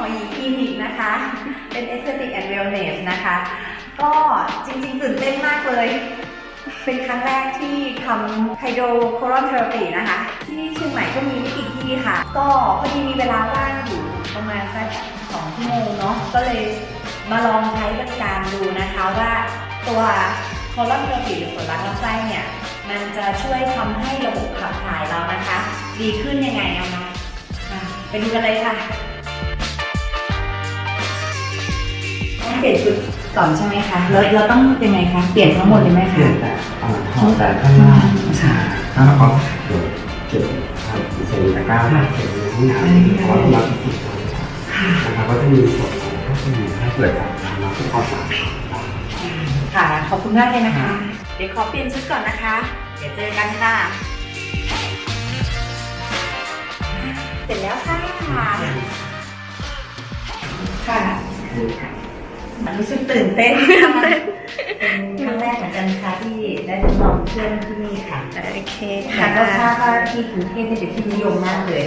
อหยีคลินิกนะคะ เป็น Aesthetic and Wellness นะคะ ก็จริงๆตื่นเต้นมากเลย เป็นครั้งแรกที่ทำไฮโดรโคลอนเทอราปีนะคะ ที่เชียงใหม่ก็มีไม่กี่ที่ค่ะ ก็พอดีมีเวลาว่างอยู่ประมาณสักสองชั่วโมงเนาะ ก็เลยมาลองใช้บริการดูนะคะว่าตัวโคลอนเทอราปีหรือส่วนล้างลำไส้เนี่ย มันจะช่วยทำให้ระบบขับถ่ายเรานะคะ ดีขึ้นยังไงนะคะอะไปดูกันเลยค่ะ เปลี่ยนชุดก่อนใช่ไหมคะแล้วเราต้องยังไงคะเปลี่ยนทั้งหมดเลยไหมเปลี่คะยนแต่อ่าถอดแต่ข้างล่างค่ะแล้วก็เก็บเก็บเศษตะกร้าเก็บในห้องน้ำเพราะว่าเราติดตัวนะครับก็จะมีส่วนของก็จะมีให้เกิดจากน้ำที่ความสะอาดค่ะขอบคุณมากเลยนะคะ เดี๋ยวขอเปลี่ยนชุดก่อนนะคะ เดี๋ยวเจอกันค่ะ เสร็จแล้วค่ะค่ะ รู้สึกตื่นเต้นเป็นครั้งแรกเหมือนกันค่ะที่ได้ทดลองเครื่องที่นี่ค่ะโอเคค่ะค่ก็ทราบว่าที่กรุงเทพเนี่ยเป็นที่นิยมมากเลย